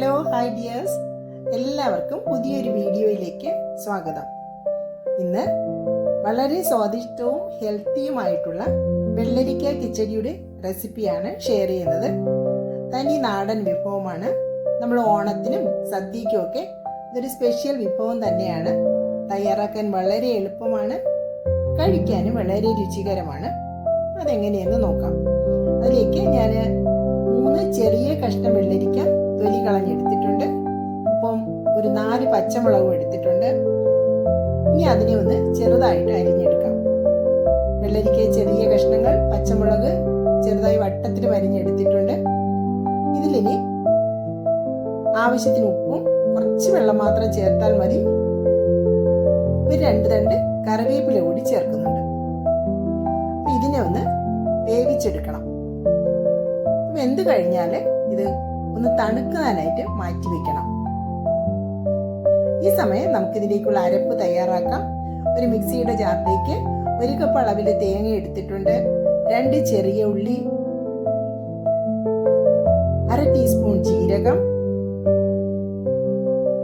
Hello hi dears എല്ലാവർക്കും പുതിയൊരു വീഡിയോയിലേക്ക് സ്വാഗതം. ഇന്ന് വളരെ സ്വാദിഷ്ടവും ഹെൽത്തിയുമായിട്ടുള്ള വെള്ളരിക്ക കിച്ചടിയുടെ റെസിപ്പിയാണ് ഷെയർ ചെയ്യുന്നത്. തനി നാടൻ വിഭവമാണ്. നമ്മൾ ഓണത്തിനും സദ്യയ്ക്കും ഒക്കെ ഇതൊരു സ്പെഷ്യൽ വിഭവം തന്നെയാണ്. തയ്യാറാക്കാൻ വളരെ എളുപ്പമാണ്. കഴിക്കാനും വളരെ രുചികരമാണ്. അതെങ്ങനെയെന്ന് നോക്കാം. അതിലേക്ക് ഞാൻ മൂന്ന് ചെറിയ കഷ്ണം വെള്ളരിക്ക തൊലി കളഞ്ഞെടുത്തിട്ടുണ്ട്. ഒപ്പം ഒരു നാല് പച്ചമുളകും എടുത്തിട്ടുണ്ട്. ഇനി അതിനെ ഒന്ന് ചെറുതായിട്ട് അരിഞ്ഞെടുക്കാം. വെള്ളരിക്ക ചെറിയ കഷ്ണങ്ങൾ പച്ചമുളക് ചെറുതായി വട്ടത്തിൽ വരിഞ്ഞെടുത്തിട്ടുണ്ട്. ഇതിലിനി ആവശ്യത്തിന് ഉപ്പും കുറച്ച് വെള്ളം മാത്രം ചേർത്താൽ മതി. ഒരു രണ്ട് രണ്ട് കറിവേപ്പില കൂടി ചേർക്കുന്നുണ്ട്. ഇതിനെ ഒന്ന് വേവിച്ചെടുക്കണം. വെന്ത് കഴിഞ്ഞാൽ ഇത് ഒന്ന് തണുക്കാനായിട്ട് മാറ്റി വെക്കണം. ഈ സമയം നമുക്കിതിലേക്കുള്ള അരപ്പ് തയ്യാറാക്കാം. ഒരു മിക്സിയുടെ ജാറിലേക്ക് ഒരു കപ്പ് അളവിൽ തേങ്ങ എടുത്തിട്ടുണ്ട്. രണ്ട് ചെറിയ ഉള്ളി അര ടീസ്പൂൺ ജീരകം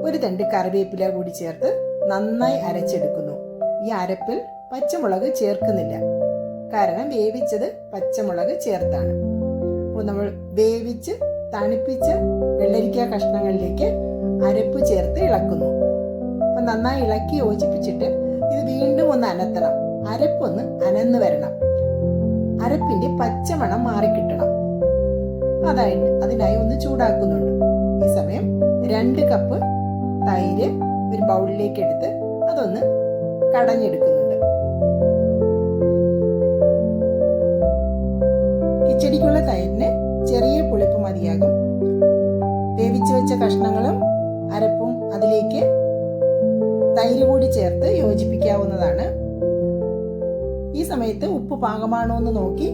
ഒരു തണ്ട് കറിവേപ്പില കൂടി ചേർത്ത് നന്നായി അരച്ചെടുക്കുന്നു. ഈ അരപ്പിൽ പച്ചമുളക് ചേർക്കുന്നില്ല. കാരണം വേവിച്ചത് പച്ചമുളക് ചേർത്താണ്. അപ്പോൾ നമ്മൾ വേവിച്ച് തണുപ്പിച്ച വെള്ളരിക്ക കഷ്ണങ്ങളിലേക്ക് അരപ്പ് ചേർത്ത് ഇളക്കുന്നു. അപ്പൊ നന്നായി ഇളക്കി യോജിപ്പിച്ചിട്ട് ഇത് വീണ്ടും ഒന്ന് അനത്തണം. അരപ്പൊന്ന് അനന്ന് വരണം. അരപ്പിന്റെ പച്ചമണം മാറിക്കിട്ടണം. അതായി അതിനായി ഒന്ന് ചൂടാക്കുന്നുണ്ട്. ഈ സമയം രണ്ട് കപ്പ് തൈര് ഒരു ബൗളിലേക്ക് എടുത്ത് അതൊന്ന് കടഞ്ഞെടുക്കുന്നുണ്ട്. കിച്ചടിക്കുള്ള തൈരിന് ചെറിയ പുളിപ്പ് മതിയാകും. വേവിച്ചു വെച്ച കഷ്ണങ്ങളും അരപ്പും അതിലേക്ക് തൈര് കൂടി ചേർത്ത് യോജിപ്പിക്കാവുന്നതാണ്. ഈ സമയത്ത് ഉപ്പ് പാകമാണോ എന്ന് നോക്കി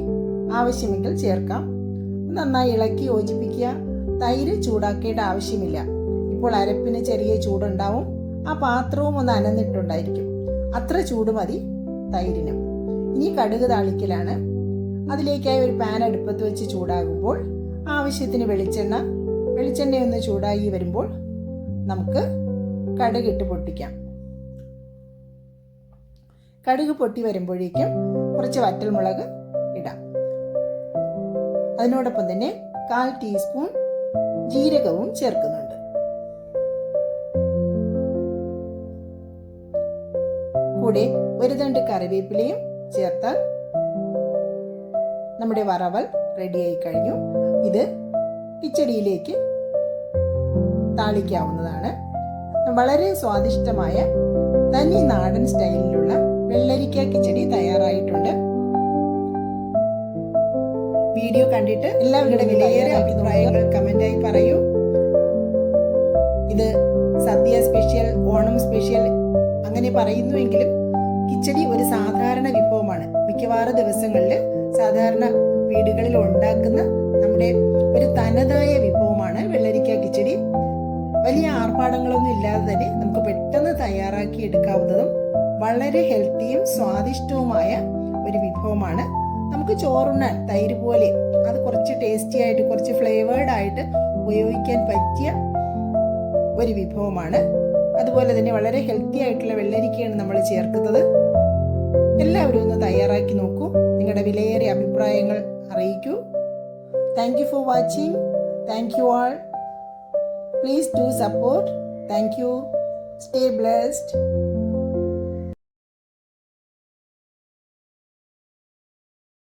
ആവശ്യമെങ്കിൽ ചേർക്കാം. നന്നായി ഇളക്കി യോജിപ്പിക്കുക. തൈര് ചൂടാക്കേണ്ട ആവശ്യമില്ല. ഇപ്പോൾ അരപ്പിന് ചെറിയ ചൂടുണ്ടാവും. ആ പാത്രവും ഒന്ന് അനന്നിട്ടുണ്ടായിരിക്കും. അത്ര ചൂട് മതി തൈരിനും. ഇനി കടുക് താളിക്കലാണ്. അതിലേക്കായി ഒരു പാൻ അടുപ്പത്ത് വെച്ച് ചൂടാകുമ്പോൾ ആവശ്യത്തിന് വെളിച്ചെണ്ണ വെളിച്ചെണ്ണ ഒന്ന് ചൂടായി വരുമ്പോൾ നമുക്ക് കടുക് ഇട്ട് പൊട്ടിക്കാം. കടുക് പൊട്ടി വരുമ്പോഴേക്കും കുറച്ച് വറ്റൽമുളക് ഇടാം. അതിനോടൊപ്പം തന്നെ കാൽ ടീസ്പൂൺ ജീരകവും ചേർക്കുന്നുണ്ട്. കൂടെ ഒരു തണ്ട് കറിവേപ്പിലയും ചേർത്താൽ നമ്മുടെ വറവൽ റെഡിയായി കഴിഞ്ഞു. ഇത് കിച്ചടിയിലേക്ക് താളിക്കാവുന്നതാണ്. വളരെ സ്വാദിഷ്ടമായ തനി നാടൻ സ്റ്റൈലിലുള്ള വെള്ളരിക്ക കിച്ചടി തയ്യാറായിട്ടുണ്ട്. വീഡിയോ കണ്ടിട്ട് എല്ലാവരുടെ വിലയേറെ അഭിപ്രായങ്ങൾ കമന്റായി പറയൂ. ഇത് സദ്യ സ്പെഷ്യൽ ഓണം സ്പെഷ്യൽ അങ്ങനെ പറയുന്നുവെങ്കിലും കിച്ചടി ഒരു സാധാരണ വിഭവമാണ്. മിക്കവാറും ദിവസങ്ങളിൽ സാധാരണ വീടുകളിൽ ഉണ്ടാക്കുന്ന നമ്മുടെ ഒരു തനതായ വിഭവമാണ് വെള്ളരിക്ക കിച്ചടി. വലിയ ആർഭാടങ്ങളൊന്നും ഇല്ലാതെ തന്നെ നമുക്ക് പെട്ടെന്ന് തയ്യാറാക്കി എടുക്കാവുന്നതും വളരെ ഹെൽത്തിയും സ്വാദിഷ്ടവുമായ ഒരു വിഭവമാണ്. നമുക്ക് ചോറുണ്ണാൻ തൈര് പോലെ അത് കുറച്ച് ടേസ്റ്റി ആയിട്ട് കുറച്ച് ഫ്ലേവേർഡ് ആയിട്ട് ഉപയോഗിക്കാൻ പറ്റിയ ഒരു വിഭവമാണ്. അതുപോലെ തന്നെ വളരെ ഹെൽത്തി ആയിട്ടുള്ള വെള്ളരിക്കയാണ് നമ്മൾ ചേർക്കുന്നത്. എല്ലാവരും ഒന്ന് തയ്യാറാക്കി നോക്കൂ. നിങ്ങളുടെ വിലയേറിയ അഭിപ്രായങ്ങൾ അറിയിക്കൂ. Thank you for watching. Thank you all. Please do support. Thank you. Stay blessed.